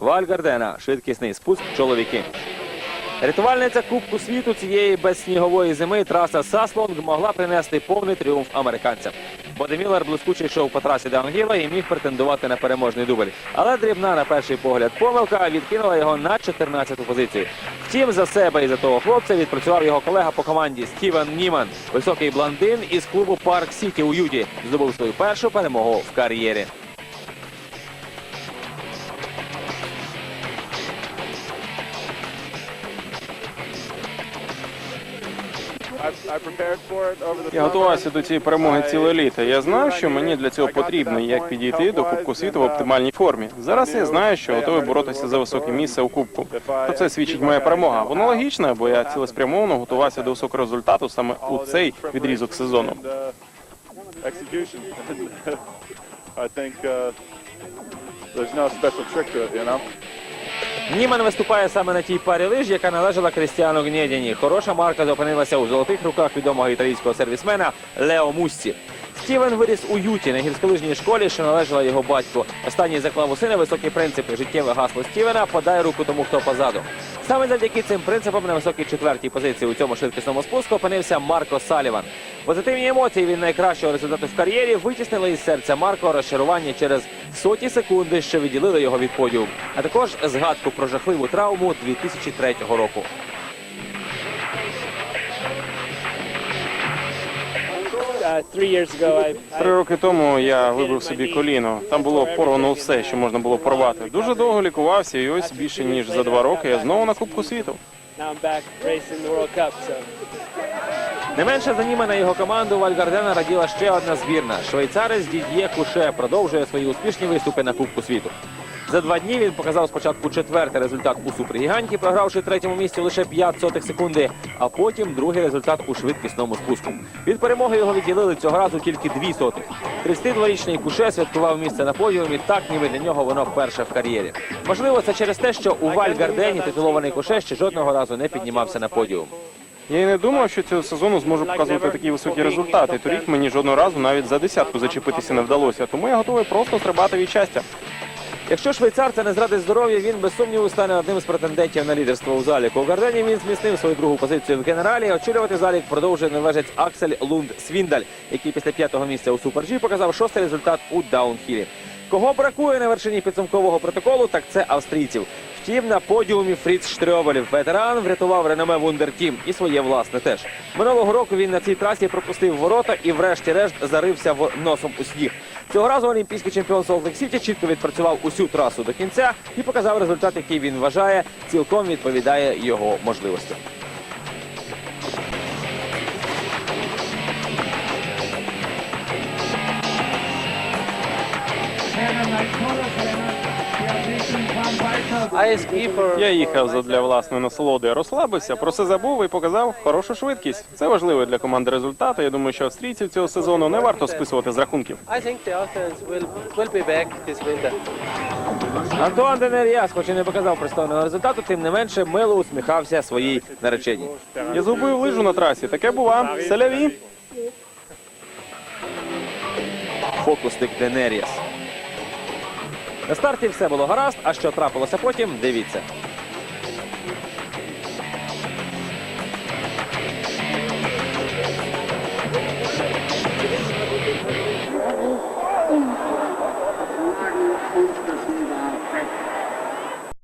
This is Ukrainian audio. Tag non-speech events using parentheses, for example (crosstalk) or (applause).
Вальгардена. Швидкісний спуск чоловіки. Рятувальниця Кубку світу цієї безснігової зими траса Саслонг могла принести повний тріумф американцям. Боді Міллер блискуче йшов по трасі Даунгіла і міг претендувати на переможний дубль. Але дрібна на перший погляд помилка відкинула його на 14-ту позицію. Втім, за себе і за того хлопця відпрацював його колега по команді Стівен Німан, високий блондин із клубу Парк Сіті у Юті, здобув свою першу перемогу в кар'єрі. Я готувався до цієї перемоги ціле літо. Я знав, що мені для цього потрібно, як підійти до Кубку світу в оптимальній формі. Зараз я знаю, що готовий боротися за високе місце у Кубку. Про це свідчить моя перемога. Воно логічно, бо я цілеспрямовано готувався до високого результату саме у цей відрізок сезону. (laughs) I think uh, there's no special trick to it, you know. Німан виступає саме на тій парі лиж, яка належала Крістіану Гнєдіні. Хороша марка зупинилася у золотих руках відомого італійського сервісмена Лео Муссі. Стівен виріс у Юті на гірськолижній школі, що належала його батьку. Останній заклав у сина високі принципи. Життєве гасло Стівена подай руку тому, хто позаду. Саме завдяки цим принципам на високій четвертій позиції у цьому швидкісному спуску опинився Марко Саліван. Позитивні емоції від найкращого результату в кар'єрі витіснили із серця Марко розчарування через соті секунди, що відділили його від подіуму, а також згадку про жахливу травму 2003 року. Три роки тому я вибив собі коліно. Там було порвано все, що можна було порвати. Дуже довго лікувався, і ось більше ніж за два роки я знову на Кубку світу. Не менше за Німана його команду Вальгардена раділа ще одна збірна. Швейцарець Дід'є Куше продовжує свої успішні виступи на Кубку світу. За два дні він показав спочатку четвертий результат у супергіганті, програвши третьому місці лише 5 сотих секунди, а потім другий результат у швидкісному спуску. Від перемоги його відділили цього разу тільки дві сотих. 32-річний Куше святкував місце на подіумі, так ніби для нього воно вперше в кар'єрі. Можливо, це через те, що у Вальгардені титулований Куше ще жодного разу не піднімався на подіум. Я й не думав, що цього сезону зможу показувати такі високі результати. Торік мені жодного разу навіть за десятку зачепитися не вдалося, тому я готовий просто стрибати від щастя. Якщо швейцарця не зрадить здоров'я, він без сумніву стане одним з претендентів на лідерство у заліку. У Гардені він зміцнив свою другу позицію в генералі. Очолювати залік продовжує норвежець Аксель Лунд Свіндаль, який після п'ятого місця у Супер-Джі показав шостий результат у даунхілі. Кого бракує на вершині підсумкового протоколу, так це австрійців. Втім, на подіумі Фріц Штрьовелів ветеран врятував реноме Вундертім і своє власне теж. Минулого року він на цій трасі пропустив ворота і, врешті-решт, зарився носом у сніг. Цього разу олімпійський чемпіон Солт Сіті чітко відпрацював усю трасу до кінця і показав результат, який він вважає, цілком відповідає його можливостям. Я їхав задля власної насолоди, розслабився, про все забув і показав хорошу швидкість. Це важливо для команди результату. Я думаю, що австрійців цього сезону не варто списувати з рахунків. Антуан Денеріас, хоч і не показав пристойного результату, тим не менше мило усміхався своїй нареченій. Я згубив лижу на трасі. Таке бува. Селяві. Фокусник Денеріас. На старті все було гаразд, а що трапилося потім, дивіться.